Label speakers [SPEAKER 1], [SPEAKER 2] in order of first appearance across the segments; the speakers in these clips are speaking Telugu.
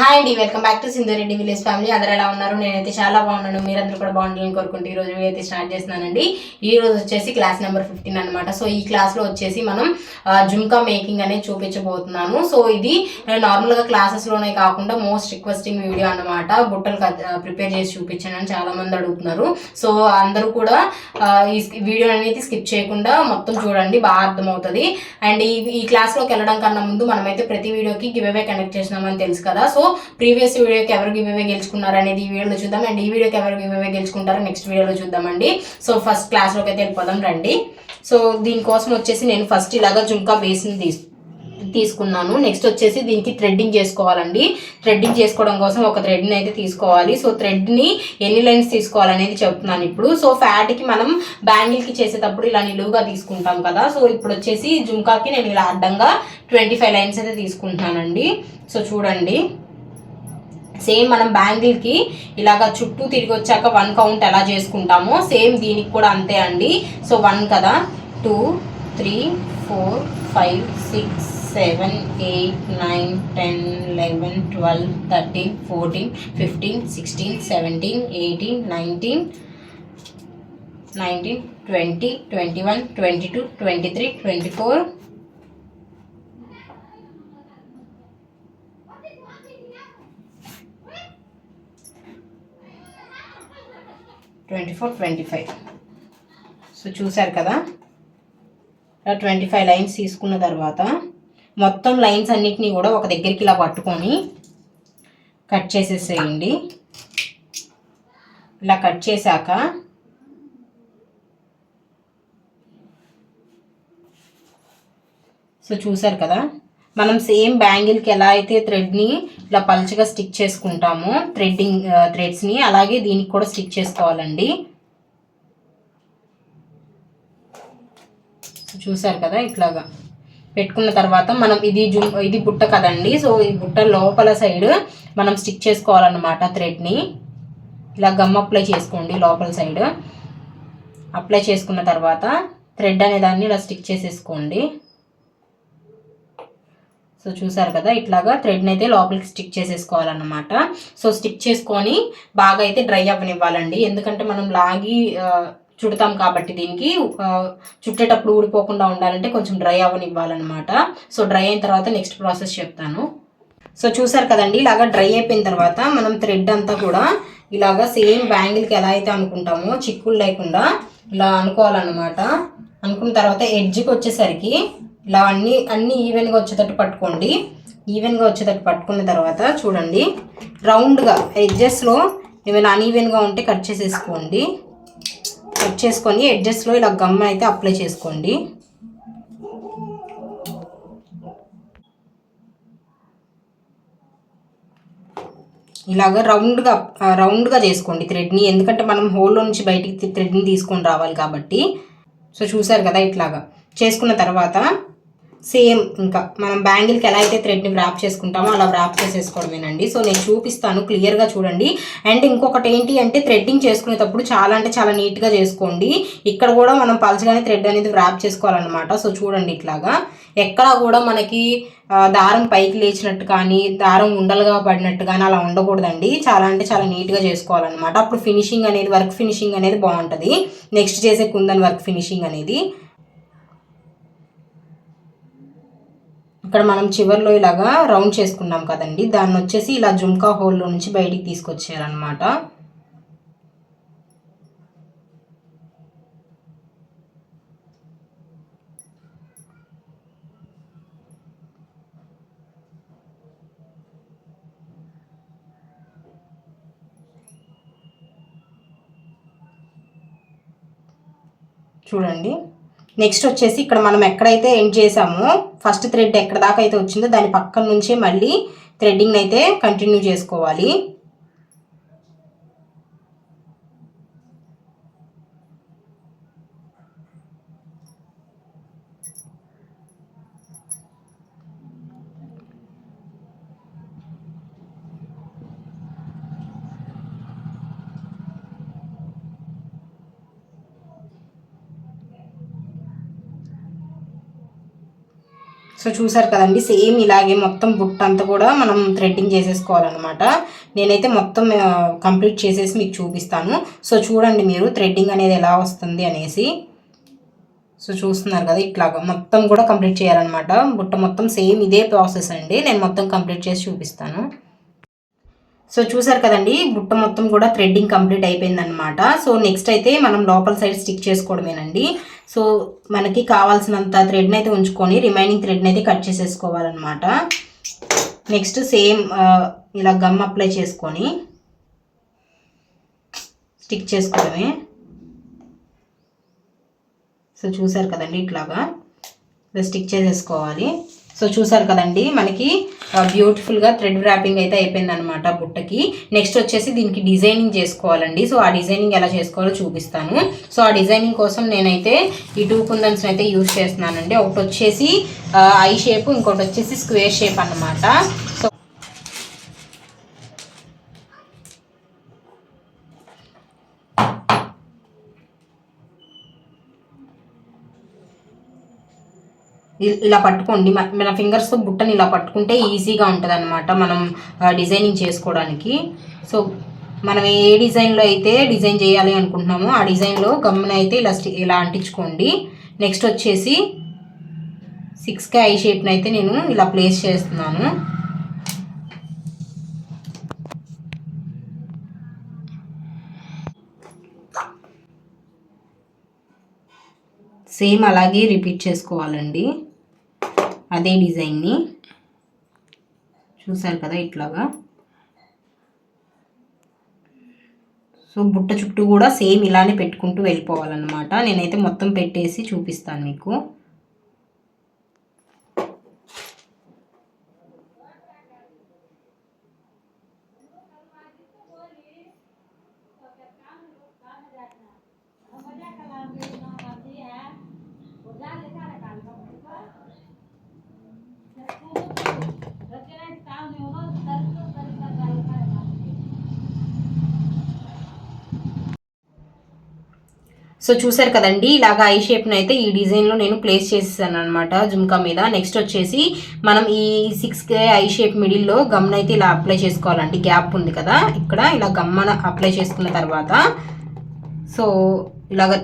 [SPEAKER 1] హాయ్ అండి welcome back to Sindhu Reddy village family అందరూ ఎలా ఉన్నారు నేనైతే చాలా బాగున్నాను మీరందరూ కూడా బాగుండాలని కోరుకుంటే ఈ రోజు అయితే స్టార్ట్ చేస్తున్నానండి ఈ రోజు వచ్చేసి క్లాస్ నెంబర్ ఫిఫ్టీన్ అనమాట సో ఈ క్లాస్లో వచ్చేసి మనం జుమ్కా మేకింగ్ అనేది చూపించబోతున్నాను సో ఇది నార్మల్గా క్లాసెస్లోనే కాకుండా మోస్ట్ రిక్వెస్టింగ్ వీడియో అనమాట బుట్టలు ప్రిపేర్ చేసి చూపించాను అని చాలామంది అడుగుతున్నారు సో అందరూ కూడా ఈ వీడియో అనేది స్కిప్ చేయకుండా మొత్తం చూడండి బాగా అర్థమవుతుంది అండ్ ఈ క్లాస్లోకి వెళ్ళడం కన్నా ముందు మనమైతే ప్రతి వీడియోకి గివ్ అవే కనెక్ట్ చేసినామని తెలుసు కదా సో ప్రీవియస్ వీడియోకి ఎవరు గివ్వే గెలుచుకున్నారు అనేది ఈ వీడియోలో చూద్దాం అండ్ ఈ వీడియోకి ఎవరు గివ్వే గెలుచుకుంటారో నెక్స్ట్ వీడియోలో చూద్దామండి సో ఫస్ట్ క్లాస్లోకి అయితే వెళ్ళిపోదాం రండి సో దీనికోసం వచ్చేసి నేను ఫస్ట్ ఇలాగా జుంకా బేస్ని తీసు తీసుకున్నాను నెక్స్ట్ వచ్చేసి దీనికి థ్రెడ్డింగ్ చేసుకోవాలండి థ్రెడ్డింగ్ చేసుకోవడం కోసం ఒక థ్రెడ్ని అయితే తీసుకోవాలి సో థ్రెడ్ని ఎన్ని లైన్స్ తీసుకోవాలనేది చెప్తున్నాను ఇప్పుడు సో ఫ్యాట్కి మనం బ్యాంగిల్కి చేసేటప్పుడు ఇలా నిలువుగా తీసుకుంటాం కదా సో ఇప్పుడు వచ్చేసి జుంకాకి నేను ఇలా అడ్డంగా ట్వంటీ లైన్స్ అయితే తీసుకుంటున్నానండి సో చూడండి సేమ్ మనం బ్యాంగిల్కి ఇలాగ చుట్టూ తిరిగి వచ్చాక వన్ కౌంట్ ఎలా చేసుకుంటామో సేమ్ దీనికి కూడా అంతే అండి సో వన్ కదా two three four five six seven eight nine ten eleven twelve thirteen fourteen fifteen sixteen seventeen eighteen nineteen nineteen twenty twenty one twenty two twenty three twenty four twenty four twenty five so చూశారు కదా ఇలా ట్వంటీ ఫైవ్ లైన్స్ తీసుకున్న తర్వాత మొత్తం లైన్స్ అన్నిటినీ కూడా ఒక దగ్గరికి ఇలా పట్టుకొని కట్ చేసేసేయండి ఇలా కట్ చేశాక సో చూశారు కదా మనం సేమ్ బ్యాంగిల్కి ఎలా అయితే థ్రెడ్ని ఇలా పల్చగా స్టిక్ చేసుకుంటామో థ్రెడ్డింగ్ థ్రెడ్స్ని అలాగే దీనికి కూడా స్టిక్ చేసుకోవాలండి చూసారు కదా ఇట్లాగా పెట్టుకున్న తర్వాత మనం ఇది జు ఇది బుట్ట కదండి సో ఈ బుట్ట లోపల సైడ్ మనం స్టిక్ చేసుకోవాలన్నమాట థ్రెడ్ని ఇలా గమ్ అప్లై చేసుకోండి లోపల సైడ్ అప్లై చేసుకున్న తర్వాత థ్రెడ్ అనే దాన్ని ఇలా స్టిక్ చేసేసుకోండి సో చూసారు కదా ఇట్లాగా థ్రెడ్ని అయితే లోపలికి స్టిక్ చేసేసుకోవాలన్నమాట సో స్టిక్ చేసుకొని బాగా అయితే డ్రై అవ్వనివ్వాలండి ఎందుకంటే మనం లాగి చుడతాం కాబట్టి దీనికి చుట్టేటప్పుడు ఊడిపోకుండా ఉండాలంటే కొంచెం డ్రై అవ్వనివ్వాలన్నమాట సో డ్రై అయిన తర్వాత నెక్స్ట్ ప్రాసెస్ చెప్తాను సో చూసారు కదండి ఇలాగా డ్రై అయిపోయిన తర్వాత మనం థ్రెడ్ అంతా కూడా ఇలాగా సేమ్ బ్యాంగిల్కి ఎలా అయితే అనుకుంటామో చిక్కులు లేకుండా ఇలా అనుకోవాలన్నమాట అనుకున్న తర్వాత ఎడ్జ్కి వచ్చేసరికి ఇలా అన్నీ అన్ని ఈవెన్గా వచ్చేటట్టు పట్టుకోండి ఈవెన్గా వచ్చేటట్టు పట్టుకున్న తర్వాత చూడండి రౌండ్గా ఎడ్జెస్లో ఏమైనా అన్ఈవెన్గా ఉంటే కట్ చేసేసుకోండి కట్ చేసుకొని ఎడ్జెస్లో ఇలా గమ్ అయితే అప్లై చేసుకోండి ఇలాగ రౌండ్గా రౌండ్గా చేసుకోండి థ్రెడ్ని ఎందుకంటే మనం హోల్లో నుంచి బయటికి థ్రెడ్ని తీసుకొని రావాలి కాబట్టి సో చూసారు కదా ఇట్లాగా చేసుకున్న తర్వాత సేమ్ ఇంకా మనం బ్యాంగిల్కి ఎలా అయితే థ్రెడ్ని వ్రాప్ చేసుకుంటామో అలా వ్రాప్ చేసేసుకోవడమేనండి సో నేను చూపిస్తాను క్లియర్గా చూడండి అండ్ ఇంకొకటి ఏంటి అంటే థ్రెడ్డింగ్ చేసుకునేటప్పుడు చాలా అంటే చాలా నీట్గా చేసుకోండి ఇక్కడ కూడా మనం పలచగానే థ్రెడ్ అనేది వ్రాప్ చేసుకోవాలన్నమాట సో చూడండి ఇట్లాగా ఎక్కడా కూడా మనకి దారం పైకి లేచినట్టు కానీ దారం ఉండలుగా పడినట్టు కానీ అలా ఉండకూడదండి చాలా అంటే చాలా నీట్గా చేసుకోవాలన్నమాట అప్పుడు ఫినిషింగ్ అనేది వర్క్ ఫినిషింగ్ అనేది బాగుంటుంది నెక్స్ట్ చేసే కుందని వర్క్ ఫినిషింగ్ అనేది ఇక్కడ మనం చివరిలో ఇలాగా రౌండ్ చేసుకున్నాం కదండి దాన్ని వచ్చేసి ఇలా జుంకా హోల్లో నుంచి బయటికి తీసుకొచ్చారనమాట చూడండి నెక్స్ట్ వచ్చేసి ఇక్కడ మనం ఎక్కడైతే ఎండ్ చేసామో ఫస్ట్ థ్రెడ్ ఎక్కడ దాకా అయితే వచ్చిందో దాని పక్కన నుంచే మళ్ళీ థ్రెడ్డింగ్ అయితే కంటిన్యూ చేసుకోవాలి సో చూసారు కదండి సేమ్ ఇలాగే మొత్తం బుట్ట అంతా కూడా మనం థ్రెడ్డింగ్ చేసేసుకోవాలన్నమాట నేనైతే మొత్తం కంప్లీట్ చేసేసి మీకు చూపిస్తాను సో చూడండి మీరు థ్రెడ్డింగ్ అనేది ఎలా వస్తుంది అనేసి సో చూస్తున్నారు కదా ఇట్లాగా మొత్తం కూడా కంప్లీట్ చేయాలన్నమాట బుట్ట మొత్తం సేమ్ ఇదే ప్రాసెస్ అండి నేను మొత్తం కంప్లీట్ చేసి చూపిస్తాను సో చూసారు కదండి బుట్ట మొత్తం కూడా థ్రెడ్డింగ్ కంప్లీట్ అయిపోయిందనమాట సో నెక్స్ట్ అయితే మనం లోపల సైడ్ స్టిక్ చేసుకోవడమేనండి సో మనకి కావాల్సినంత థ్రెడ్ని అయితే ఉంచుకొని రిమైనింగ్ థ్రెడ్ని అయితే కట్ చేసేసుకోవాలన్నమాట నెక్స్ట్ సేమ్ ఇలా గమ్ అప్లై చేసుకొని స్టిక్ చేసుకోవడమే సో చూసారు కదండి ఇట్లాగా ఇలా స్టిక్ చేసేసుకోవాలి సో చూసారు కదండి మనకి బ్యూటిఫుల్గా థ్రెడ్ వ్రాపింగ్ అయితే అయిపోయింది అనమాట బుట్టకి నెక్స్ట్ వచ్చేసి దీనికి డిజైనింగ్ చేసుకోవాలండి సో ఆ డిజైనింగ్ ఎలా చేసుకోవాలో చూపిస్తాను సో ఆ డిజైనింగ్ కోసం నేనైతే ఈ టూ కుందన్స్ అయితే యూజ్ చేస్తున్నానండి ఒకటి వచ్చేసి ఐ షేప్ ఇంకోటి వచ్చేసి స్క్వేర్ షేప్ అనమాట సో ఇలా పట్టుకోండి మన ఫింగర్స్తో బుట్టని ఇలా పట్టుకుంటే ఈజీగా ఉంటుంది అనమాట మనం డిజైనింగ్ చేసుకోవడానికి సో మనం ఏ డిజైన్లో అయితే డిజైన్ చేయాలి అనుకుంటున్నామో ఆ డిజైన్లో గమ్మున అయితే ఇలా ఇలా అంటించుకోండి నెక్స్ట్ వచ్చేసి సిక్స్ కే ఐ షేప్ని అయితే నేను ఇలా ప్లేస్ చేస్తున్నాను సేమ్ అలాగే రిపీట్ చేసుకోవాలండి అదే డిజైన్ని చూసారు కదా ఇట్లాగా సో బుట్ట చుట్టూ కూడా సేమ్ ఇలానే పెట్టుకుంటూ వెళ్ళిపోవాలన్నమాట నేనైతే మొత్తం పెట్టేసి చూపిస్తాను మీకు సో చూసారు కదండి ఇలాగ ఐ షేప్ను అయితే ఈ డిజైన్లో నేను ప్లేస్ చేసేసాను అనమాట జుమ్కా మీద నెక్స్ట్ వచ్చేసి మనం ఈ సిక్స్ ఐ షేప్ మిడిల్లో గమ్ను అయితే ఇలా అప్లై చేసుకోవాలండి గ్యాప్ ఉంది కదా ఇక్కడ ఇలా గమ్మన అప్లై చేసుకున్న తర్వాత సో ఇలాగ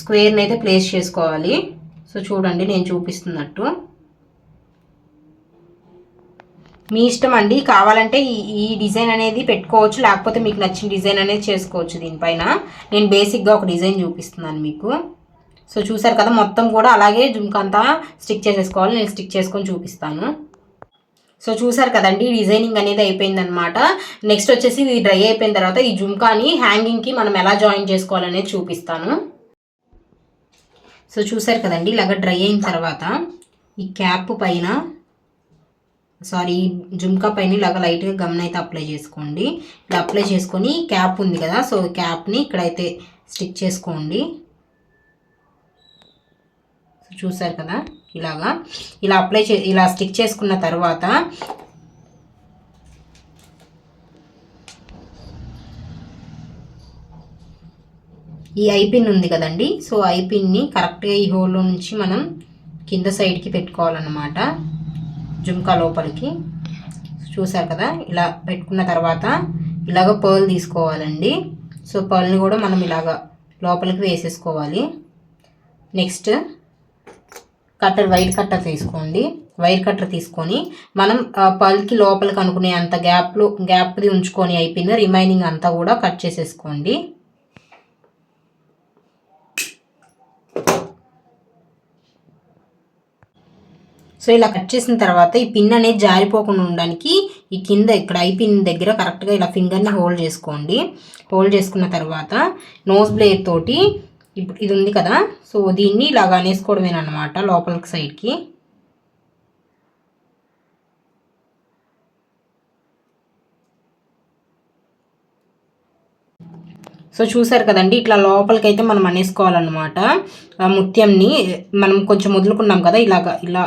[SPEAKER 1] స్క్వేర్ని అయితే ప్లేస్ చేసుకోవాలి సో చూడండి నేను చూపిస్తున్నట్టు మీ ఇష్టం అండి కావాలంటే ఈ డిజైన్ అనేది పెట్టుకోవచ్చు లేకపోతే మీకు నచ్చిన డిజైన్ అనేది చేసుకోవచ్చు దీనిపైన నేను బేసిక్గా ఒక డిజైన్ చూపిస్తున్నాను మీకు సో చూసారు కదా మొత్తం కూడా అలాగే అంతా స్టిక్ చేసేసుకోవాలి నేను స్టిక్ చేసుకొని చూపిస్తాను సో చూసారు కదండి డిజైనింగ్ అనేది అయిపోయిందనమాట నెక్స్ట్ వచ్చేసి ఇది డ్రై అయిపోయిన తర్వాత ఈ జుమ్కాని హ్యాంగింగ్కి మనం ఎలా జాయిన్ చేసుకోవాలనేది చూపిస్తాను సో చూసారు కదండి ఇలాగ డ్రై అయిన తర్వాత ఈ క్యాప్ పైన సారీ జుమ్కా పైన ఇలాగ లైట్గా గమ్ అయితే అప్లై చేసుకోండి ఇలా అప్లై చేసుకొని క్యాప్ ఉంది కదా సో క్యాప్ని ఇక్కడైతే స్టిక్ చేసుకోండి చూసారు కదా ఇలాగా ఇలా అప్లై చే ఇలా స్టిక్ చేసుకున్న తర్వాత ఈ ఐపిన్ ఉంది కదండి సో ఐపిన్ని కరెక్ట్గా ఈ హోల్లో నుంచి మనం కింద సైడ్కి పెట్టుకోవాలన్నమాట జుంకా లోపలికి చూసారు కదా ఇలా పెట్టుకున్న తర్వాత ఇలాగ పర్ల్ తీసుకోవాలండి సో పర్ల్ని కూడా మనం ఇలాగ లోపలికి వేసేసుకోవాలి నెక్స్ట్ కట్టర్ వైర్ కట్టర్ తీసుకోండి వైర్ కట్టర్ తీసుకొని మనం పల్కి లోపలికి అనుకునే అంత గ్యాప్లో గ్యాప్ది ఉంచుకొని అయిపోయిన రిమైనింగ్ అంతా కూడా కట్ చేసేసుకోండి సో ఇలా కట్ చేసిన తర్వాత ఈ పిన్ అనేది జారిపోకుండా ఉండడానికి ఈ కింద ఇక్కడ ఐ పిన్ దగ్గర కరెక్ట్గా ఇలా ఫింగర్ని హోల్డ్ చేసుకోండి హోల్డ్ చేసుకున్న తర్వాత నోస్ బ్లేడ్ తోటి ఇప్పుడు ఇది ఉంది కదా సో దీన్ని ఇలాగ అనమాట లోపలికి సైడ్కి సో చూసారు కదండి ఇట్లా లోపలికైతే మనం అనేసుకోవాలన్నమాట ముత్యంని మనం కొంచెం వదులుకున్నాం కదా ఇలాగ ఇలా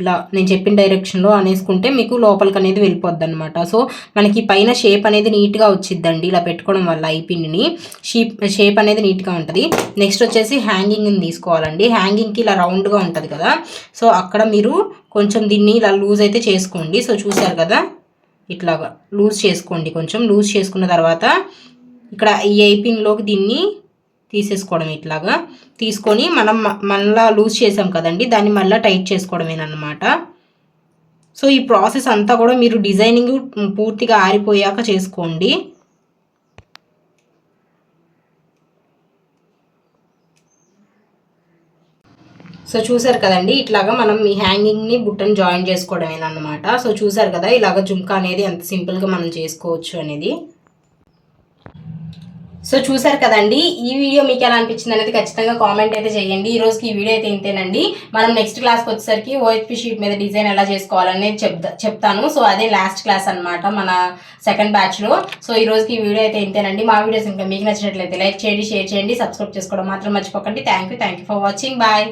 [SPEAKER 1] ఇలా నేను చెప్పిన డైరెక్షన్లో అనేసుకుంటే మీకు లోపలికి అనేది వెళ్ళిపోద్ది అనమాట సో మనకి పైన షేప్ అనేది నీట్గా వచ్చిద్దండి ఇలా పెట్టుకోవడం వల్ల ఈ పిన్ని షీప్ షేప్ అనేది నీట్గా ఉంటుంది నెక్స్ట్ వచ్చేసి హ్యాంగింగ్ని తీసుకోవాలండి హ్యాంగింగ్కి ఇలా రౌండ్గా ఉంటుంది కదా సో అక్కడ మీరు కొంచెం దీన్ని ఇలా లూజ్ అయితే చేసుకోండి సో చూసారు కదా ఇట్లాగా లూజ్ చేసుకోండి కొంచెం లూజ్ చేసుకున్న తర్వాత ఇక్కడ ఈ ఐపింగ్లోకి దీన్ని తీసేసుకోవడం ఇట్లాగా తీసుకొని మనం మళ్ళా లూజ్ చేసాం కదండి దాన్ని మళ్ళీ టైట్ చేసుకోవడమేనమాట సో ఈ ప్రాసెస్ అంతా కూడా మీరు డిజైనింగ్ పూర్తిగా ఆరిపోయాక చేసుకోండి సో చూసారు కదండి ఇట్లాగా మనం ఈ హ్యాంగింగ్ని బుట్టని జాయిన్ చేసుకోవడమేనమాట సో చూసారు కదా ఇలాగ జుంకా అనేది ఎంత సింపుల్గా మనం చేసుకోవచ్చు అనేది సో చూసారు కదండి ఈ వీడియో మీకు ఎలా అనిపించింది అనేది ఖచ్చితంగా కామెంట్ అయితే చేయండి ఈ రోజుకి ఈ వీడియో అయితే ఇంతేనండి మనం నెక్స్ట్ క్లాస్కి వచ్చేసరికి ఓఎఫ్పి షీట్ మీద డిజైన్ ఎలా చేసుకోవాలనేది చెప్తా చెప్తాను సో అదే లాస్ట్ క్లాస్ అనమాట మన సెకండ్ బ్యాచ్లో సో ఈ రోజుకి ఈ వీడియో అయితే ఇంతేనండి మా వీడియోస్ ఇంకా మీకు నచ్చినట్లయితే లైక్ చేయండి షేర్ చేయండి సబ్స్క్రైబ్ చేసుకోవడం మాత్రం మర్చిపోకండి thank you for watching bye